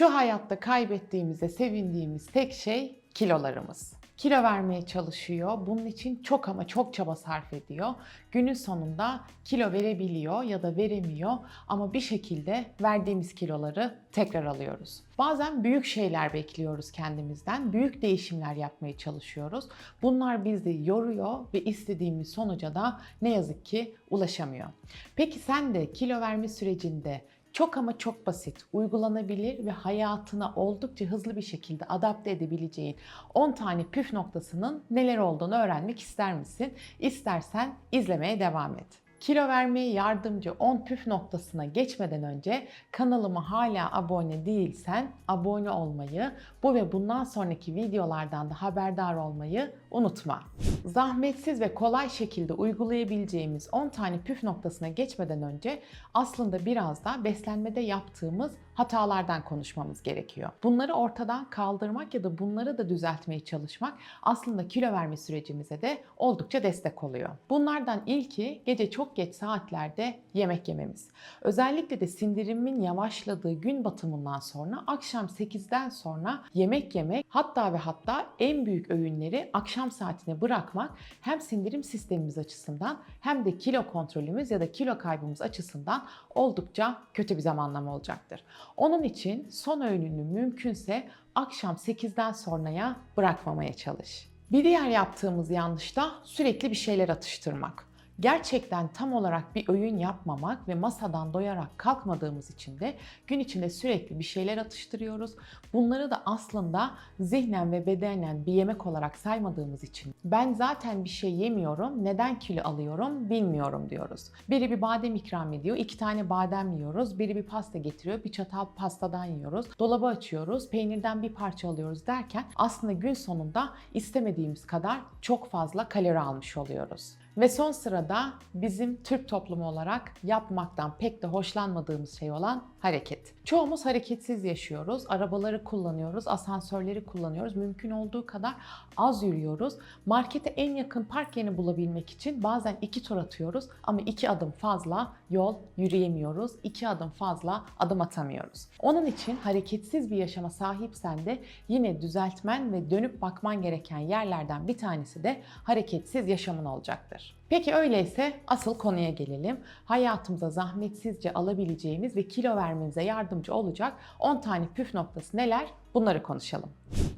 Şu hayatta kaybettiğimize sevindiğimiz tek şey kilolarımız. Kilo vermeye çalışıyor. Bunun için çok ama çok çaba sarf ediyor. Günün sonunda kilo verebiliyor ya da veremiyor ama bir şekilde verdiğimiz kiloları tekrar alıyoruz. Bazen büyük şeyler bekliyoruz kendimizden. Büyük değişimler yapmaya çalışıyoruz. Bunlar bizi yoruyor ve istediğimiz sonuca da ne yazık ki ulaşamıyor. Peki sen de kilo verme sürecinde çok ama çok basit, uygulanabilir ve hayatına oldukça hızlı bir şekilde adapte edebileceğin 10 tane püf noktasının neler olduğunu öğrenmek ister misin? İstersen izlemeye devam et. Kilo vermeye yardımcı 10 püf noktasına geçmeden önce kanalıma hala abone değilsen abone olmayı, bu ve bundan sonraki videolardan da haberdar olmayı unutma. Zahmetsiz ve kolay şekilde uygulayabileceğimiz 10 tane püf noktasına geçmeden önce aslında biraz da beslenmede yaptığımız hatalardan konuşmamız gerekiyor. Bunları ortadan kaldırmak ya da bunları da düzeltmeye çalışmak aslında kilo verme sürecimize de oldukça destek oluyor. Bunlardan ilki gece çok geç saatlerde yemek yememiz. Özellikle de sindirimin yavaşladığı gün batımından sonra akşam 8'den sonra yemek yemek hatta ve hatta en büyük öğünleri akşam saatine bırakmak hem sindirim sistemimiz açısından hem de kilo kontrolümüz ya da kilo kaybımız açısından oldukça kötü bir zamanlama olacaktır. Onun için son öğününü mümkünse akşam 8'den sonraya bırakmamaya çalış. Bir diğer yaptığımız yanlış da sürekli bir şeyler atıştırmak. Gerçekten tam olarak bir öğün yapmamak ve masadan doyarak kalkmadığımız için de gün içinde sürekli bir şeyler atıştırıyoruz. Bunları da aslında zihnen ve bedenen bir yemek olarak saymadığımız için ben zaten bir şey yemiyorum, neden kilo alıyorum bilmiyorum diyoruz. Biri bir badem ikram ediyor, iki tane badem yiyoruz, biri bir pasta getiriyor, bir çatal pastadan yiyoruz, dolabı açıyoruz, peynirden bir parça alıyoruz derken aslında gün sonunda istemediğimiz kadar çok fazla kalori almış oluyoruz. Ve son sırada bizim Türk toplumu olarak yapmaktan pek de hoşlanmadığımız şey olan hareket. Çoğumuz hareketsiz yaşıyoruz. Arabaları kullanıyoruz, asansörleri kullanıyoruz. Mümkün olduğu kadar az yürüyoruz. Markete en yakın park yerini bulabilmek için bazen iki tur atıyoruz ama iki adım fazla yol yürüyemiyoruz. iki adım fazla adım atamıyoruz. Onun için hareketsiz bir yaşama sahipsen de yine düzeltmen ve dönüp bakman gereken yerlerden bir tanesi de hareketsiz yaşamın olacaktır. Peki öyleyse asıl konuya gelelim. Hayatımıza zahmetsizce alabileceğimiz ve kilo vermemize yardımcı olacak 10 tane püf noktası neler? Bunları konuşalım.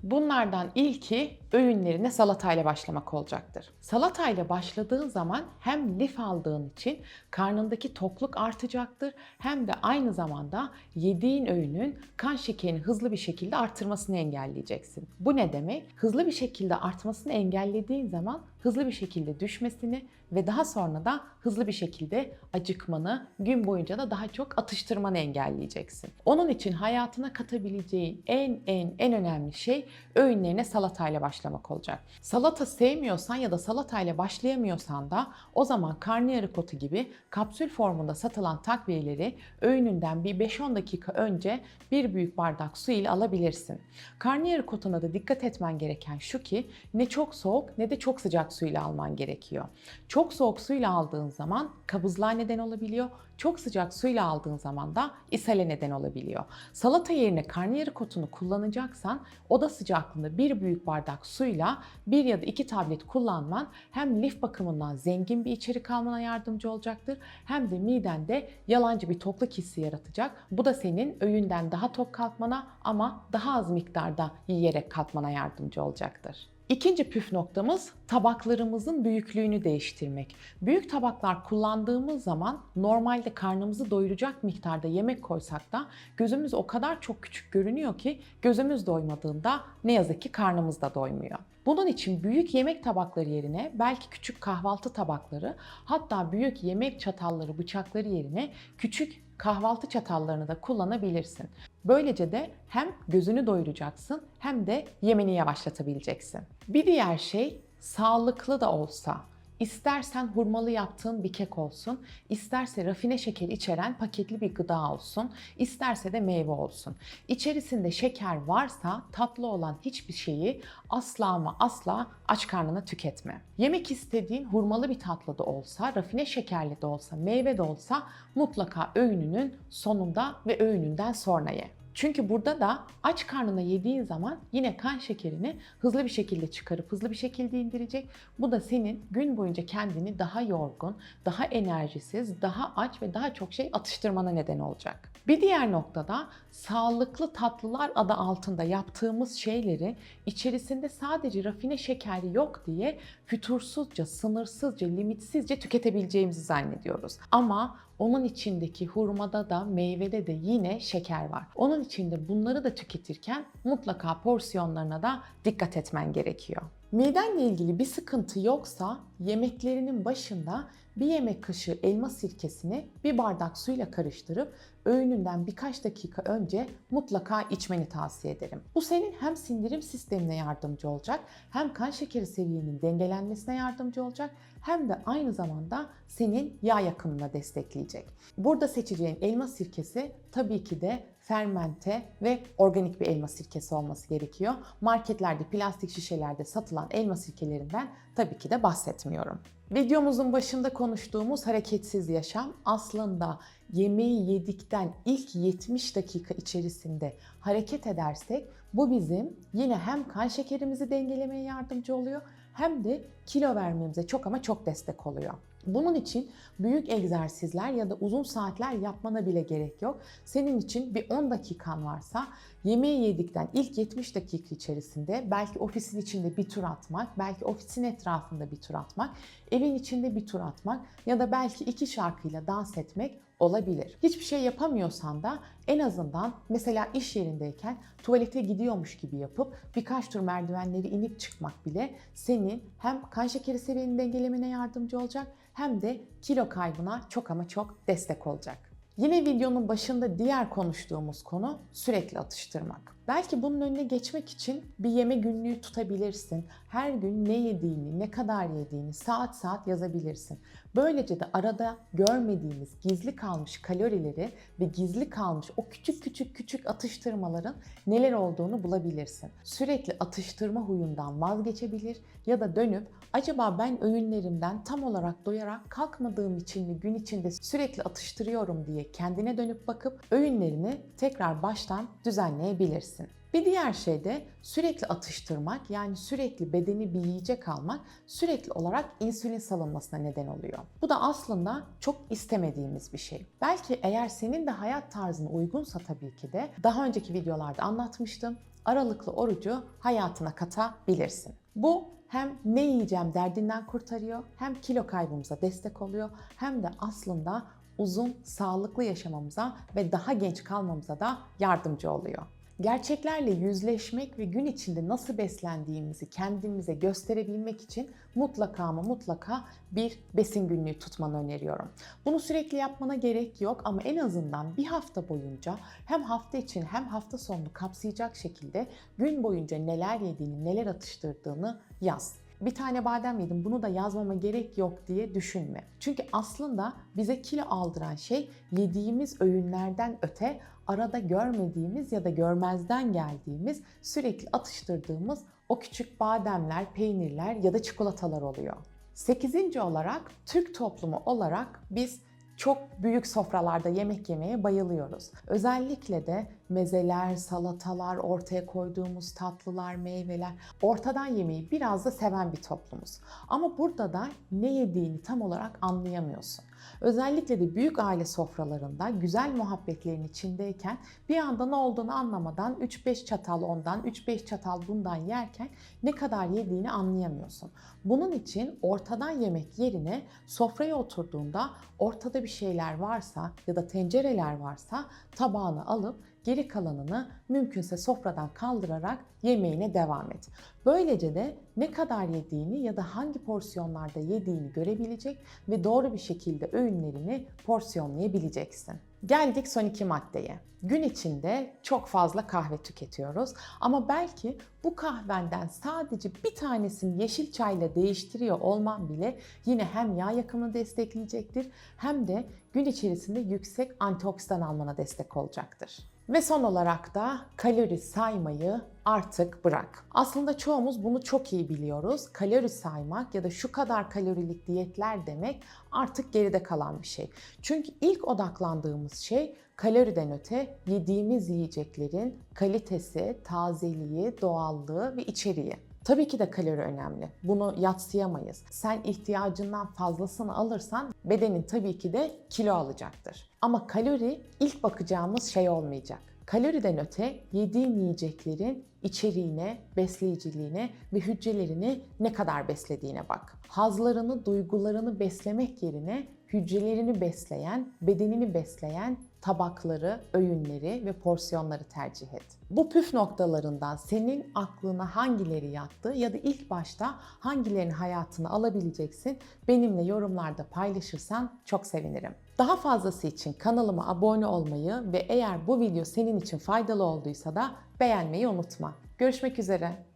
Bunlardan ilki öğünlerine salatayla başlamak olacaktır. Salatayla başladığın zaman hem lif aldığın için karnındaki tokluk artacaktır hem de aynı zamanda yediğin öğünün kan şekerini hızlı bir şekilde artırmasını engelleyeceksin. Bu ne demek? Hızlı bir şekilde artmasını engellediğin zaman hızlı bir şekilde düşmesini ve daha sonra da hızlı bir şekilde acıkmanı, gün boyunca da daha çok atıştırmanı engelleyeceksin. Onun için hayatına katabileceğin en en en önemli şey öğünlerine salatayla başlamak olacak. Salata sevmiyorsan ya da salatayla başlayamıyorsan da o zaman karnıyarık otu gibi kapsül formunda satılan takviyeleri öğününden bir 5-10 dakika önce bir büyük bardak su ile alabilirsin. Karnıyarık otuna da dikkat etmen gereken şu ki ne çok soğuk ne de çok sıcak suyla alman gerekiyor. Çok soğuk suyla aldığın zaman kabızlığa neden olabiliyor. Çok sıcak suyla aldığın zaman da ishale neden olabiliyor. Salata yerine karnıyarık kullanacaksan oda sıcaklığında bir büyük bardak suyla bir ya da iki tablet kullanman hem lif bakımından zengin bir içerik almana yardımcı olacaktır hem de midende yalancı bir tokluk hissi yaratacak. Bu da senin öğünden daha tok kalkmana ama daha az miktarda yiyerek kalkmana yardımcı olacaktır. İkinci püf noktamız tabaklarımızın büyüklüğünü değiştirmek. Büyük tabaklar kullandığımız zaman normalde karnımızı doyuracak miktarda yemek koysak da gözümüz o kadar çok küçük görünüyor ki gözümüz doymadığında ne yazık ki karnımız da doymuyor. Bunun için büyük yemek tabakları yerine belki küçük kahvaltı tabakları hatta büyük yemek çatalları, bıçakları yerine küçük kahvaltı çatallarını da kullanabilirsin. Böylece de hem gözünü doyuracaksın hem de yemeni yavaşlatabileceksin. Bir diğer şey sağlıklı da olsa İstersen hurmalı yaptığın bir kek olsun, isterse rafine şeker içeren paketli bir gıda olsun, isterse de meyve olsun. İçerisinde şeker varsa tatlı olan hiçbir şeyi asla ama asla aç karnına tüketme. Yemek istediğin hurmalı bir tatlı da olsa, rafine şekerli de olsa, meyve de olsa mutlaka öğününün sonunda ve öğününden sonra ye. Çünkü burada da aç karnına yediğin zaman yine kan şekerini hızlı bir şekilde çıkarıp hızlı bir şekilde indirecek. Bu da senin gün boyunca kendini daha yorgun, daha enerjisiz, daha aç ve daha çok şey atıştırmana neden olacak. Bir diğer noktada sağlıklı tatlılar adı altında yaptığımız şeyleri içerisinde sadece rafine şeker yok diye fütursuzca, sınırsızca, limitsizce tüketebileceğimizi zannediyoruz. Ama onun içindeki hurmada da meyvede de yine şeker var. Onun içinde bunları da tüketirken mutlaka porsiyonlarına da dikkat etmen gerekiyor. Midenle ilgili bir sıkıntı yoksa yemeklerinin başında bir yemek kaşığı elma sirkesini bir bardak suyla karıştırıp öğününden birkaç dakika önce mutlaka içmeni tavsiye ederim. Bu senin hem sindirim sistemine yardımcı olacak, hem kan şekeri seviyenin dengelenmesine yardımcı olacak, hem de aynı zamanda senin yağ yakımına destekleyecek. Burada seçeceğin elma sirkesi tabii ki de fermente ve organik bir elma sirkesi olması gerekiyor. Marketlerde, plastik şişelerde satılan elma sirkelerinden tabii ki de bahsetmiyorum. Videomuzun başında konuştuğumuz hareketsiz yaşam aslında yemeği yedikten ilk 70 dakika içerisinde hareket edersek bu bizim yine hem kan şekerimizi dengelemeye yardımcı oluyor hem de kilo vermemize çok ama çok destek oluyor. Bunun için büyük egzersizler ya da uzun saatler yapmana bile gerek yok. Senin için bir 10 dakikan varsa yemeği yedikten ilk 70 dakika içerisinde belki ofisin içinde bir tur atmak, belki ofisin etrafında bir tur atmak, evin içinde bir tur atmak ya da belki iki şarkıyla dans etmek olabilir. Hiçbir şey yapamıyorsan da en azından mesela iş yerindeyken tuvalete gidiyormuş gibi yapıp birkaç tur merdivenleri inip çıkmak bile senin hem kan şekeri seviyeni dengelemene yardımcı olacak hem de kilo kaybına çok ama çok destek olacak. Yine videonun başında diğer konuştuğumuz konu sürekli atıştırmak. Belki bunun önüne geçmek için bir yeme günlüğü tutabilirsin. Her gün ne yediğini, ne kadar yediğini saat saat yazabilirsin. Böylece de arada görmediğimiz gizli kalmış kalorileri ve gizli kalmış o küçük küçük küçük atıştırmaların neler olduğunu bulabilirsin. Sürekli atıştırma huyundan vazgeçebilir ya da dönüp acaba ben öğünlerimden tam olarak doyarak kalkmadığım için mi gün içinde sürekli atıştırıyorum diye kendine dönüp bakıp öğünlerini tekrar baştan düzenleyebilirsin. Bir diğer şey de sürekli atıştırmak yani sürekli bedeni bir yiyecek almak sürekli olarak insülin salınmasına neden oluyor. Bu da aslında çok istemediğimiz bir şey. Belki eğer senin de hayat tarzına uygunsa tabii ki de daha önceki videolarda anlatmıştım. Aralıklı orucu hayatına katabilirsin. Bu hem ne yiyeceğim derdinden kurtarıyor, hem kilo kaybımıza destek oluyor, hem de aslında uzun, sağlıklı yaşamamıza ve daha genç kalmamıza da yardımcı oluyor. Gerçeklerle yüzleşmek ve gün içinde nasıl beslendiğimizi kendimize gösterebilmek için mutlaka ama mutlaka bir besin günlüğü tutmanı öneriyorum. Bunu sürekli yapmana gerek yok ama en azından bir hafta boyunca hem hafta için hem hafta sonunu kapsayacak şekilde gün boyunca neler yediğini, neler atıştırdığını yaz bir tane badem yedim bunu da yazmama gerek yok diye düşünme. Çünkü aslında bize kilo aldıran şey yediğimiz öğünlerden öte arada görmediğimiz ya da görmezden geldiğimiz sürekli atıştırdığımız o küçük bademler, peynirler ya da çikolatalar oluyor. Sekizinci olarak Türk toplumu olarak biz çok büyük sofralarda yemek yemeye bayılıyoruz. Özellikle de mezeler, salatalar, ortaya koyduğumuz tatlılar, meyveler, ortadan yemeği biraz da seven bir toplumuz. Ama burada da ne yediğini tam olarak anlayamıyorsun. Özellikle de büyük aile sofralarında güzel muhabbetlerin içindeyken bir anda ne olduğunu anlamadan 3-5 çatal ondan, 3-5 çatal bundan yerken ne kadar yediğini anlayamıyorsun. Bunun için ortadan yemek yerine sofraya oturduğunda ortada bir şeyler varsa ya da tencereler varsa tabağını alıp geri kalanını mümkünse sofradan kaldırarak yemeğine devam et. Böylece de ne kadar yediğini ya da hangi porsiyonlarda yediğini görebilecek ve doğru bir şekilde öğünlerini porsiyonlayabileceksin. Geldik son iki maddeye. Gün içinde çok fazla kahve tüketiyoruz ama belki bu kahvenden sadece bir tanesini yeşil çayla değiştiriyor olman bile yine hem yağ yakımını destekleyecektir hem de gün içerisinde yüksek antioksidan almana destek olacaktır. Ve son olarak da kalori saymayı artık bırak. Aslında çoğumuz bunu çok iyi biliyoruz. Kalori saymak ya da şu kadar kalorilik diyetler demek artık geride kalan bir şey. Çünkü ilk odaklandığımız şey Kaloriden öte yediğimiz yiyeceklerin kalitesi, tazeliği, doğallığı ve içeriği. Tabii ki de kalori önemli. Bunu yatsıyamayız. Sen ihtiyacından fazlasını alırsan bedenin tabii ki de kilo alacaktır. Ama kalori ilk bakacağımız şey olmayacak. Kaloriden öte yediğin yiyeceklerin içeriğine, besleyiciliğine ve hücrelerini ne kadar beslediğine bak. Hazlarını, duygularını beslemek yerine hücrelerini besleyen, bedenini besleyen tabakları, öğünleri ve porsiyonları tercih et. Bu püf noktalarından senin aklına hangileri yattı ya da ilk başta hangilerini hayatına alabileceksin benimle yorumlarda paylaşırsan çok sevinirim. Daha fazlası için kanalıma abone olmayı ve eğer bu video senin için faydalı olduysa da beğenmeyi unutma. Görüşmek üzere.